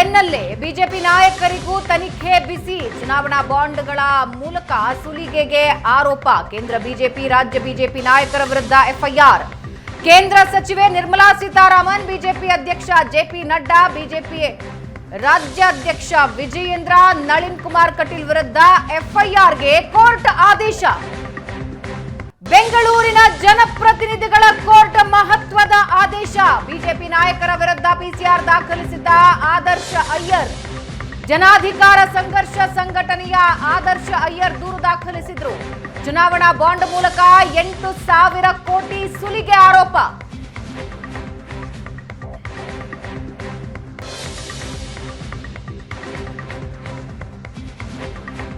ಬೆನ್ನಲ್ಲೇ ಬಿಜೆಪಿ ನಾಯಕರಿಗೂ ತನಿಖೆ ಬಿಸಿ. ಚುನಾವಣಾ ಬಾಂಡ್ಗಳ ಮೂಲಕ ಸುಲಿಗೆಗೆ ಆರೋಪ. ಕೇಂದ್ರ ಬಿಜೆಪಿ, ರಾಜ್ಯ ಬಿಜೆಪಿ ನಾಯಕರ ವಿರುದ್ಧ ಎಫ್ಐಆರ್. ಕೇಂದ್ರ ಸಚಿವೆ ನಿರ್ಮಲಾ ಸೀತಾರಾಮನ್, ಬಿಜೆಪಿ ಅಧ್ಯಕ್ಷ ಜೆಪಿ ನಡ್ಡಾ, ಬಿಜೆಪಿ ರಾಜ್ಯಾಧ್ಯಕ್ಷ ವಿಜಯೇಂದ್ರ, ನಳಿನ್ ಕುಮಾರ್ ಕಟೀಲ್ ವಿರುದ್ಧ ಎಫ್ಐಆರ್ಗೆ ಕೋರ್ಟ್ ಆದೇಶ. ಬೆಂಗಳೂರಿನ ಜನಪ್ರತಿನಿಧಿಗಳ ಕೋರ್ಟ್ ಮಹತ್ವದ ಆದೇಶ. ಬಿಜೆಪಿ ನಾಯಕರ ವಿರುದ್ಧ ಪಿಸಿಆರ್ ದಾಖಲಿಸಿದ್ದ ಆದರ್ಶ ಅಯ್ಯರ್. ಜನಾಧಿಕಾರ ಸಂಘರ್ಷ ಸಂಘಟನೆಯ ಆದರ್ಶ ಅಯ್ಯರ್ ದೂರು ದಾಖಲಿಸಿದ್ರು. ಚುನಾವಣಾ ಬಾಂಡ್ ಮೂಲಕ ಎಂಟು ಸಾವಿರ ಕೋಟಿ ಸುಲಿಗೆ ಆರೋಪ.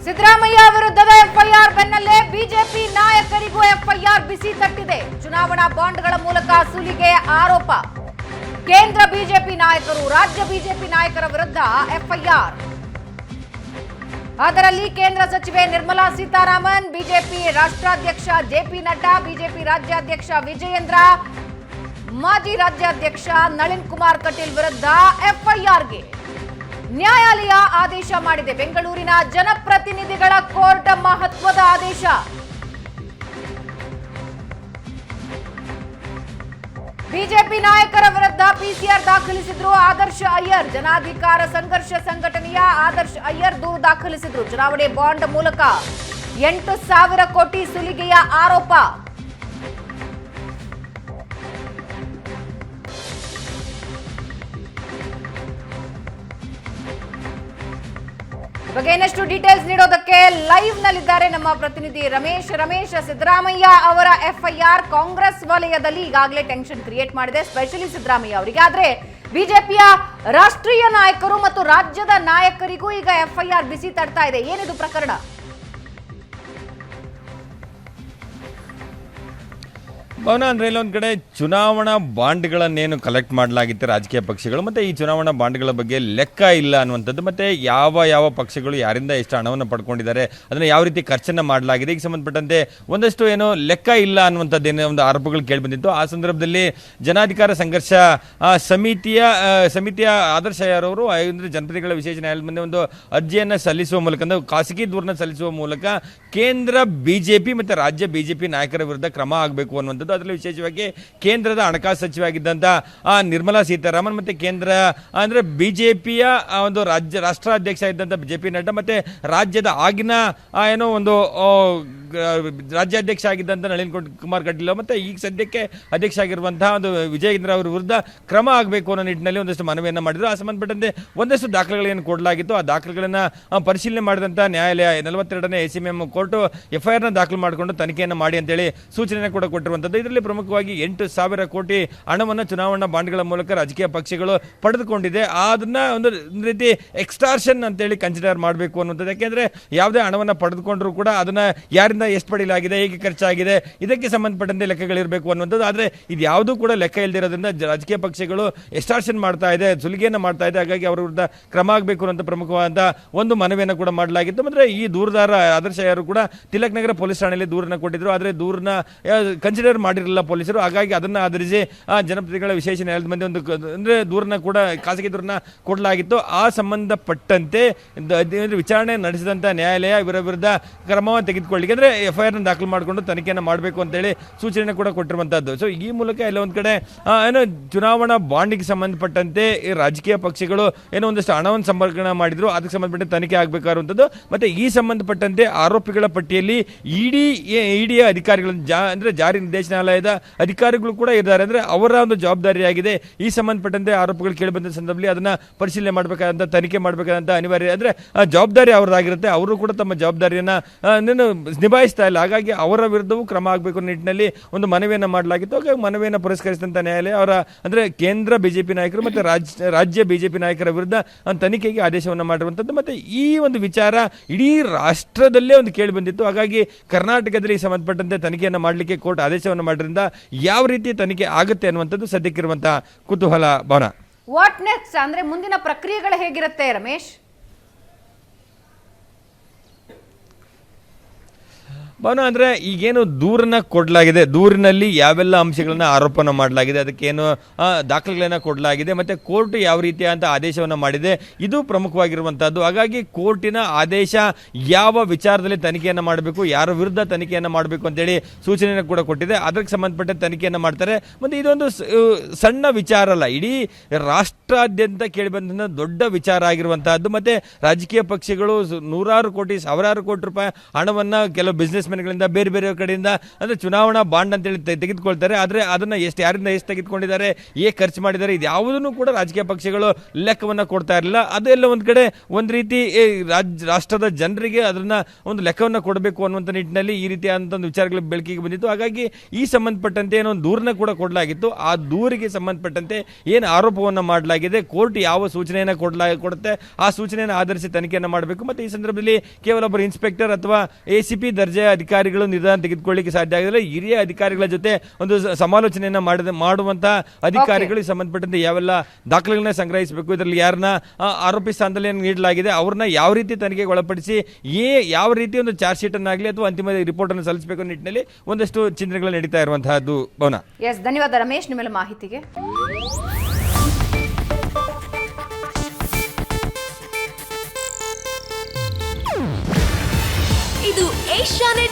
ಸಿದ್ದರಾಮಯ್ಯ ವಿರುದ್ಧದ ಎಫ್ಐಆರ್ ಬೆನ್ನಲ್ಲೇ ಬಿಜೆಪಿ ನಾಯಕರಿಗೂ ಎಫ್ಐಆರ್ ಬಿಸಿ ತಟ್ಟಿದೆ. ಚುನಾವಣಾ ಬಾಂಡ್ಗಳ ಮೂಲಕ ಸುಲಿಗೆ ಆರೋಪ. ಕೇಂದ್ರ ಬಿಜೆಪಿ ನಾಯಕರು ರಾಜ್ಯ ಬಿಜೆಪಿ ನಾಯಕರ ವಿರುದ್ಧ ಎಫ್ಐಆರ್. ಅದರಲ್ಲಿ ಕೇಂದ್ರ ಸಚಿವೆ ನಿರ್ಮಲಾ ಸೀತಾರಾಮನ್, ಬಿಜೆಪಿ ರಾಷ್ಟ್ರಾಧ್ಯಕ್ಷ ಜೆಪಿ ನಡ್ಡಾ, ಬಿಜೆಪಿ ರಾಜ್ಯಾಧ್ಯಕ್ಷ ವಿಜಯೇಂದ್ರ, ಮಾಜಿ ರಾಜ್ಯಾಧ್ಯಕ್ಷ ನಳಿನ್ ಕುಮಾರ್ ಕಟೀಲ್ ವಿರುದ್ಧ ಎಫ್ಐಆರ್ಗೆ. ನ್ಯಾಯಾಲಯ ಆದೇಶ ಮಾಡಿದೆ. ಬೆಂಗಳೂರಿನ ಜನಪ್ರತಿನಿಧಿಗಳ ಕೋರ್ಟ್ ಮಹತ್ವದ ಆದೇಶ. ಬಿಜೆಪಿ ನಾಯಕರ ವಿರುದ್ಧ ಪಿಸಿಆರ್ ದಾಖಲಿಸಿದ್ರು ಆದರ್ಶ ಅಯ್ಯರ್. ಜನಾಧಿಕಾರ ಸಂಘರ್ಷ ಸಂಘಟನೆಯ ಆದರ್ಶ ಅಯ್ಯರ್ ದೂರು ದಾಖಲಿಸಿದ್ರು. ಚುನಾವಣೆ ಬಾಂಡ್ ಮೂಲಕ ಎಂಟು ಸಾವಿರ ಕೋಟಿ ಸುಲಿಗೆಯ ಆರೋಪ. ಬಗ್ಗೆ ಇನ್ನಷ್ಟು ಡೀಟೇಲ್ಸ್ ನೀಡೋದಕ್ಕೆ ಲೈವ್ ನಲ್ಲಿದ್ದಾರೆ ನಮ್ಮ ಪ್ರತಿನಿಧಿ ರಮೇಶ್. ರಮೇಶ್ ಸಿದ್ದರಾಮಯ್ಯ ಅವರ ಎಫ್ಐಆರ್ ಕಾಂಗ್ರೆಸ್ ವಲಯದಲ್ಲಿ ಈಗಾಗಲೇ ಟೆನ್ಷನ್ ಕ್ರಿಯೇಟ್ ಮಾಡಿದೆ ಸ್ಪೆಷಲಿ ಸಿದ್ದರಾಮಯ್ಯ ಅವರಿಗೆ. ಆದ್ರೆ ಬಿಜೆಪಿಯ ರಾಷ್ಟ್ರೀಯ ನಾಯಕರು ಮತ್ತು ರಾಜ್ಯದ ನಾಯಕರಿಗೂ ಈಗ ಎಫ್ಐಆರ್ ಬಿಸಿ ತಡ್ತಾ ಇದೆ. ಏನಿದು ಪ್ರಕರಣ? ಭವನ ಅಂದ್ರೆ ಇಲ್ಲೊಂದು ಕಡೆ ಚುನಾವಣಾ ಬಾಂಡ್ಗಳನ್ನೇನು ಕಲೆಕ್ಟ್ ಮಾಡಲಾಗಿತ್ತು ರಾಜಕೀಯ ಪಕ್ಷಗಳು, ಮತ್ತೆ ಈ ಚುನಾವಣಾ ಬಾಂಡ್ಗಳ ಬಗ್ಗೆ ಲೆಕ್ಕ ಇಲ್ಲ ಅನ್ನುವಂಥದ್ದು, ಮತ್ತೆ ಯಾವ ಯಾವ ಪಕ್ಷಗಳು ಯಾರಿಂದ ಎಷ್ಟು ಹಣವನ್ನು ಪಡ್ಕೊಂಡಿದ್ದಾರೆ, ಅದನ್ನು ಯಾವ ರೀತಿ ಖರ್ಚನ್ನ ಮಾಡಲಾಗಿದೆ ಈಗ ಸಂಬಂಧಪಟ್ಟಂತೆ ಒಂದಷ್ಟು ಏನೋ ಲೆಕ್ಕ ಇಲ್ಲ ಅನ್ನುವಂಥದ್ದು ಏನೋ ಒಂದು ಆರೋಪಗಳು ಕೇಳಿ ಬಂದಿತ್ತು. ಆ ಸಂದರ್ಭದಲ್ಲಿ ಜನಾಧಿಕಾರ ಸಂಘರ್ಷ ಸಮಿತಿಯ ಸಮಿತಿಯ ಆದರ್ಶ ಯಾರವರು ಅಂದರೆ ಜನಪ್ರತಿಗಳ ವಿಶೇಷ ನ್ಯಾಯಾಲಯದ ಮುಂದೆ ಒಂದು ಅರ್ಜಿಯನ್ನು ಸಲ್ಲಿಸುವ ಮೂಲಕ ಅಂದರೆ ಖಾಸಗಿ ದೂರನ್ನ ಸಲ್ಲಿಸುವ ಮೂಲಕ ಕೇಂದ್ರ ಬಿಜೆಪಿ ಮತ್ತು ರಾಜ್ಯ ಬಿಜೆಪಿ ನಾಯಕರ ವಿರುದ್ಧ ಕ್ರಮ ಆಗಬೇಕು ಅನ್ನುವಂಥದ್ದು ಅದರಲ್ಲಿ ವಿಶೇಷವಾಗಿ ಕೇಂದ್ರದ ಹಣಕಾಸು ಸಚಿವಾಗಿದ್ದಂಥ ಆ, ನಿರ್ಮಲಾ ಸೀತಾರಾಮನ್ ಮತ್ತೆ ಕೇಂದ್ರ ಅಂದ್ರೆ ಬಿಜೆಪಿಯ ಒಂದು ರಾಜ್ಯ ರಾಷ್ಟ್ರಾಧ್ಯಕ್ಷ ಇದ್ದಂಥ ಜೆ ಪಿ ನಡ್ಡಾ ಮತ್ತೆ ರಾಜ್ಯದ ಆಗಿನ ಏನೋ ಒಂದು ರಾಜ್ಯಾಧ್ಯಕ್ಷ ಆಗಿದ್ದಂಥ ನಳಿನ್ ಕುಮಾರ್ ಕಟೀಲ್ ಮತ್ತೆ ಈಗ ಸದ್ಯಕ್ಕೆ ಅಧ್ಯಕ್ಷ ಆಗಿರುವಂತಹ ಒಂದು ವಿಜಯೇಂದ್ರ ಅವರ ವಿರುದ್ಧ ಕ್ರಮ ಆಗಬೇಕು ಅನ್ನೋ ನಿಟ್ಟಿನಲ್ಲಿ ಒಂದಷ್ಟು ಮನವಿಯನ್ನು ಮಾಡಿದ್ರು. ಆ ಸಂಬಂಧಪಟ್ಟಂತೆ ಒಂದಷ್ಟು ದಾಖಲೆಗಳನ್ನು ಕೊಡಲಾಗಿತ್ತು. ಆ ದಾಖಲೆಗಳನ್ನು ಪರಿಶೀಲನೆ ಮಾಡಿದಂಥ ನ್ಯಾಯಾಲಯ ನಲವತ್ತೆರಡನೇ ಎ ಸಿ ಎಂ ಕೋರ್ಟು ಎಫ್ಐಆರ್ನ ದಾಖಲು ಮಾಡಿಕೊಂಡು ತನಿಖೆಯನ್ನು ಮಾಡಿ ಅಂತೇಳಿ ಸೂಚನೆ ಕೂಡ ಕೊಟ್ಟಿರುವಂಥದ್ದು ಇದರಲ್ಲಿ ಪ್ರಮುಖವಾಗಿ ಎಂಟು ಸಾವಿರ ಕೋಟಿ ಹಣವನ್ನು ಚುನಾವಣಾ ಬಾಂಡ್ಗಳ ಮೂಲಕ ರಾಜಕೀಯ ಪಕ್ಷಗಳು ಪಡೆದುಕೊಂಡಿದೆ. ಅದನ್ನ ಒಂದು ರೀತಿ ಎಕ್ಸ್ಟಾರ್ಷನ್ ಅಂತೇಳಿ ಕನ್ಸಿಡರ್ ಮಾಡಬೇಕು ಅನ್ನುವಂಥದ್ದು. ಯಾಕೆಂದ್ರೆ ಯಾವುದೇ ಹಣವನ್ನು ಪಡೆದುಕೊಂಡ್ರು ಕೂಡ ಅದನ್ನ ಯಾರಿಂದ ಎಷ್ಟು ಪಡೆಯಲಾಗಿದೆ ಹೇಗೆ ಖರ್ಚಾಗಿದೆ, ಇದಕ್ಕೆ ಸಂಬಂಧಪಟ್ಟಂತೆ ಲೆಕ್ಕಗಳಿರಬೇಕು ಅನ್ನುವಂಥದ್ದು. ಆದರೆ ಇದು ಯಾವುದೂ ಕೂಡ ಲೆಕ್ಕ ಇಲ್ದಿರೋದ್ರಿಂದ ರಾಜಕೀಯ ಪಕ್ಷಗಳು ಎಕ್ಸ್ಟಾರ್ಷನ್ ಮಾಡ್ತಾ ಇದೆ, ಸುಲಿಗೆಯನ್ನು ಮಾಡ್ತಾ ಇದೆ. ಹಾಗಾಗಿ ಅವರ ವಿರುದ್ಧ ಕ್ರಮ ಆಗಬೇಕು ಅನ್ನೋ ಪ್ರಮುಖವಾದ ಒಂದು ಮನವಿಯನ್ನು ಕೂಡ ಮಾಡಲಾಗಿತ್ತು. ಮತ್ತೆ ಈ ದೂರದಾರ ಆದರ್ಶ ಯಾರು ಕೂಡ ತಿಲಕ್ ನಗರ ಪೊಲೀಸ್ ಠಾಣೆಯಲ್ಲಿ ದೂರನ್ನ ಕೊಟ್ಟಿದ್ರು. ಆದರೆ ದೂರನ್ನ ಕನ್ಸಿಡರ್ ಮಾಡಿರಲಿಲ್ಲ ಪೊಲೀಸರು. ಹಾಗಾಗಿ ಅದನ್ನು ಆಧರಿಸಿ ಜನಪ್ರತಿಗಳ ವಿಶೇಷ ನ್ಯಾಯಾಲಯದ ಮುಂದೆ ಒಂದು ಅಂದರೆ ದೂರನ್ನ ಕೂಡ, ಖಾಸಗಿ ದೂರನ್ನ ಕೊಡಲಾಗಿತ್ತು. ಆ ಸಂಬಂಧಪಟ್ಟಂತೆ ವಿಚಾರಣೆ ನಡೆಸಿದಂಥ ನ್ಯಾಯಾಲಯ ಇವರ ವಿರುದ್ಧ ಕ್ರಮವನ್ನು ತೆಗೆದುಕೊಳ್ಳಿಕ್ಕೆ, ಅಂದರೆ ಎಫ್ ಐ ಆರ್ನ ದಾಖಲು ಮಾಡಿಕೊಂಡು ತನಿಖೆಯನ್ನು ಮಾಡಬೇಕು ಅಂತೇಳಿ ಸೂಚನೆ ಕೂಡ ಕೊಟ್ಟಿರುವಂಥದ್ದು ಸೊ ಈ ಮೂಲಕ ಎಲ್ಲ ಒಂದು ಕಡೆ ಏನೋ ಚುನಾವಣಾ ಬಾಂಡಿಗೆ ಸಂಬಂಧಪಟ್ಟಂತೆ ಈ ರಾಜಕೀಯ ಪಕ್ಷಗಳು ಏನೋ ಒಂದಷ್ಟು ಹಣವನ್ನು ಸಂಪರ್ಕಣೆ ಮಾಡಿದ್ರು. ಅದಕ್ಕೆ ಸಂಬಂಧಪಟ್ಟ ತನಿಖೆ ಆಗಬೇಕಾದಂಥದ್ದು ಮತ್ತು ಈ ಸಂಬಂಧಪಟ್ಟಂತೆ ಆರೋಪಿಗಳ ಪಟ್ಟಿಯಲ್ಲಿ ಇಡಿ ಇಡಿಯ ಅಧಿಕಾರಿಗಳು ಜಾ, ಅಂದರೆ ಜಾರಿ ನಿರ್ದೇಶನಾಲಯದ ಅಧಿಕಾರಿಗಳು ಕೂಡ ಇದ್ದಾರೆ. ಅಂದ್ರೆ ಅವರ ಒಂದು ಜವಾಬ್ದಾರಿಯಾಗಿದೆ. ಈ ಸಂಬಂಧಪಟ್ಟಂತೆ ಆರೋಪಗಳು ಕೇಳಿ ಬಂದ ಸಂದರ್ಭದಲ್ಲಿ ಅದನ್ನ ಪರಿಶೀಲನೆ ಮಾಡಬೇಕಾದಂಥ ತನಿಖೆ ಮಾಡಬೇಕಾದಂಥ ಅನಿವಾರ್ಯ. ಅಂದರೆ ಜವಾಬ್ದಾರಿ ಅವರದಾಗಿರುತ್ತೆ. ಅವರು ಕೂಡ ತಮ್ಮ ಜವಾಬ್ದಾರಿಯನ್ನ ನಿಭಾಯಿಸ್ತಾ ಇಲ್ಲ. ಹಾಗಾಗಿ ಅವರ ವಿರುದ್ಧವೂ ಕ್ರಮ ಆಗಬೇಕು ನಿಟ್ಟಿನಲ್ಲಿ ಒಂದು ಮನವಿಯನ್ನು ಮಾಡಲಾಗಿತ್ತು. ಹಾಗಾಗಿ ಮನವಿಯನ್ನು ಪುರಸ್ಕರಿಸಿದಂಥ ನ್ಯಾಯಾಲಯ ಅವರ, ಅಂದ್ರೆ ಕೇಂದ್ರ ಬಿಜೆಪಿ ನಾಯಕರು ಮತ್ತೆ ರಾಜ್ಯ ರಾಜ್ಯ ಬಿಜೆಪಿ ನಾಯಕರ ವಿರುದ್ಧ ತನಿಖೆಗೆ ಆದೇಶವನ್ನು ಮಾಡಿರುವಂಥದ್ದು ಮತ್ತೆ ಈ ಒಂದು ವಿಚಾರ ಇಡೀ ರಾಷ್ಟ್ರದಲ್ಲೇ ಒಂದು ಕೇಳಿ ಬಂದಿತ್ತು. ಹಾಗಾಗಿ ಕರ್ನಾಟಕದಲ್ಲಿ ಸಂಬಂಧಪಟ್ಟಂತೆ ತನಿಖೆಯನ್ನು ಮಾಡಲಿಕ್ಕೆ ಕೋರ್ಟ್ ಆದೇಶವನ್ನು ಮಾಡಿದ್ರಿಂದ ಯಾವ ರೀತಿ ತನಿಖೆ ಆಗುತ್ತೆ ಅನ್ನುವಂಥದ್ದು ಸದ್ಯಕ್ಕಿರುವಂತಹ ಕುತೂಹಲ ಭವನ. ವಾಟ್ ನೆಕ್ಸ್ಟ್ ಅಂದ್ರೆ ಮುಂದಿನ ಪ್ರಕ್ರಿಯೆಗಳು ಹೇಗಿರುತ್ತೆ ರಮೇಶ್? ಭವನ ಅಂದರೆ ಈಗೇನು ದೂರನ್ನ ಕೊಡಲಾಗಿದೆ? ದೂರಿನಲ್ಲಿ ಯಾವೆಲ್ಲ ಅಂಶಗಳನ್ನ ಆರೋಪನ ಮಾಡಲಾಗಿದೆ? ಅದಕ್ಕೇನು ದಾಖಲೆಗಳನ್ನು ಕೊಡಲಾಗಿದೆ? ಮತ್ತು ಕೋರ್ಟ್ ಯಾವ ರೀತಿಯಾದಂಥ ಆದೇಶವನ್ನು ಮಾಡಿದೆ? ಇದು ಪ್ರಮುಖವಾಗಿರುವಂಥದ್ದು ಹಾಗಾಗಿ ಕೋರ್ಟಿನ ಆದೇಶ ಯಾವ ವಿಚಾರದಲ್ಲಿ ತನಿಖೆಯನ್ನು ಮಾಡಬೇಕು, ಯಾರ ವಿರುದ್ಧ ತನಿಖೆಯನ್ನು ಮಾಡಬೇಕು ಅಂತೇಳಿ ಸೂಚನೆಯನ್ನು ಕೂಡ ಕೊಟ್ಟಿದೆ. ಅದಕ್ಕೆ ಸಂಬಂಧಪಟ್ಟ ತನಿಖೆಯನ್ನು ಮಾಡ್ತಾರೆ. ಮತ್ತು ಇದೊಂದು ಸಣ್ಣ ವಿಚಾರ ಅಲ್ಲ. ಇಡೀ ರಾಷ್ಟ್ರಾದ್ಯಂತ ಕೇಳಿಬಂದ ದೊಡ್ಡ ವಿಚಾರ ಆಗಿರುವಂತಹದ್ದು. ಮತ್ತೆ ರಾಜಕೀಯ ಪಕ್ಷಗಳು ನೂರಾರು ಕೋಟಿ, ಸಾವಿರಾರು ಕೋಟಿ ರೂಪಾಯಿ ಹಣವನ್ನು ಕೆಲವು ಬಿಸ್ನೆಸ್ ಗಳಿಂದ ಬೇರೆ ಬೇರೆ ಕಡೆಯಿಂದ ಅಂದರೆ ಚುನಾವಣಾ ಬಾಂಡ್ ಅಂತೇಳಿ ತೆಗೆದುಕೊಳ್ತಾರೆ. ಆದರೆ ಅದನ್ನು ಎಷ್ಟು ಯಾರಿಂದ ಎಷ್ಟು ತೆಗೆದುಕೊಂಡಿದ್ದಾರೆ ಏ ಖರ್ಚು ಮಾಡಿದ್ದಾರೆ ಇದು ಯಾವುದನ್ನು ಕೂಡ ರಾಜಕೀಯ ಪಕ್ಷಗಳು ಲೆಕ್ಕವನ್ನು ಕೊಡ್ತಾ ಇರಲಿಲ್ಲ. ಅದೆಲ್ಲ ಒಂದು ಕಡೆ ಒಂದು ರೀತಿ ಏ, ರಾಜ್ ರಾಷ್ಟ್ರದ ಜನರಿಗೆ ಅದನ್ನ ಒಂದು ಲೆಕ್ಕವನ್ನು ಕೊಡಬೇಕು ಅನ್ನುವಂಥ ನಿಟ್ಟಿನಲ್ಲಿ ಈ ರೀತಿಯಾದಂಥ ಒಂದು ವಿಚಾರಗಳು ಬೆಳಕಿಗೆ ಬಂದಿತ್ತು. ಹಾಗಾಗಿ ಈ ಸಂಬಂಧಪಟ್ಟಂತೆ ಏನೋ ಒಂದು ದೂರನ್ನ ಕೂಡ ಕೊಡಲಾಗಿತ್ತು. ಆ ದೂರಿಗೆ ಸಂಬಂಧಪಟ್ಟಂತೆ ಏನು ಆರೋಪವನ್ನು ಮಾಡಲಾಗಿದೆ ಕೋರ್ಟ್ ಯಾವ ಸೂಚನೆಯನ್ನ ಕೊಡಲಾ ಕೊಡುತ್ತೆ ಆ ಸೂಚನೆಯನ್ನು ಆಧರಿಸಿ ತನಿಖೆಯನ್ನು ಮಾಡಬೇಕು. ಮತ್ತು ಈ ಸಂದರ್ಭದಲ್ಲಿ ಕೇವಲ ಒಬ್ಬರು ಇನ್ಸ್ಪೆಕ್ಟರ್ ಅಥವಾ ಎ ಸಿ ಪಿ ದರ್ಜೆಯ ಅಧಿಕಾರಿಗಳು ನಿರ್ಧಾರ ತೆಗೆದುಕೊಳ್ಳಿಕ್ಕೆ ಸಾಧ್ಯ ಆಗಿದ್ರೆ ಹಿರಿಯ ಅಧಿಕಾರಿಗಳ ಜೊತೆ ಒಂದು ಸಮಾಲೋಚನೆಯನ್ನು ಮಾಡಿದ ಮಾಡುವಂತಹ ಅಧಿಕಾರಿಗಳಿಗೆ ಸಂಬಂಧಪಟ್ಟಂತೆ ಯಾವೆಲ್ಲ ದಾಖಲೆಗಳನ್ನ ಸಂಗ್ರಹಿಸಬೇಕು. ಇದರಲ್ಲಿ ಯಾರನ್ನ ಆ, ಆರೋಪಿ ಸ್ಥಾನದಲ್ಲಿ ನೀಡಲಾಗಿದೆ ಅವ್ರನ್ನ ಯಾವ ರೀತಿ ತನಿಖೆಗೆ ಒಳಪಡಿಸಿ ಏ ಯಾವ ರೀತಿ ಒಂದು ಚಾರ್ಜ್ ಶೀಟ್ ಅನ್ನಾಗಲಿ ಅಥವಾ ಅಂತಿಮ ರಿಪೋರ್ಟ್ ಅನ್ನು ಸಲ್ಲಿಸಬೇಕು ಅನ್ನೋ ನಿಟ್ಟಿನಲ್ಲಿ ಒಂದಷ್ಟು ಚಿಂತನೆಗಳು ನಡೀತಾ ಇರುವಂತಹದ್ದು ಭವನ. ಎಸ್ ಧನ್ಯವಾದ ರಮೇಶ್ ನಿಮ್ಮೆಲ್ಲ ಮಾಹಿತಿಗೆ. ಇದು ಏಷ್ಯಾನೆಟ್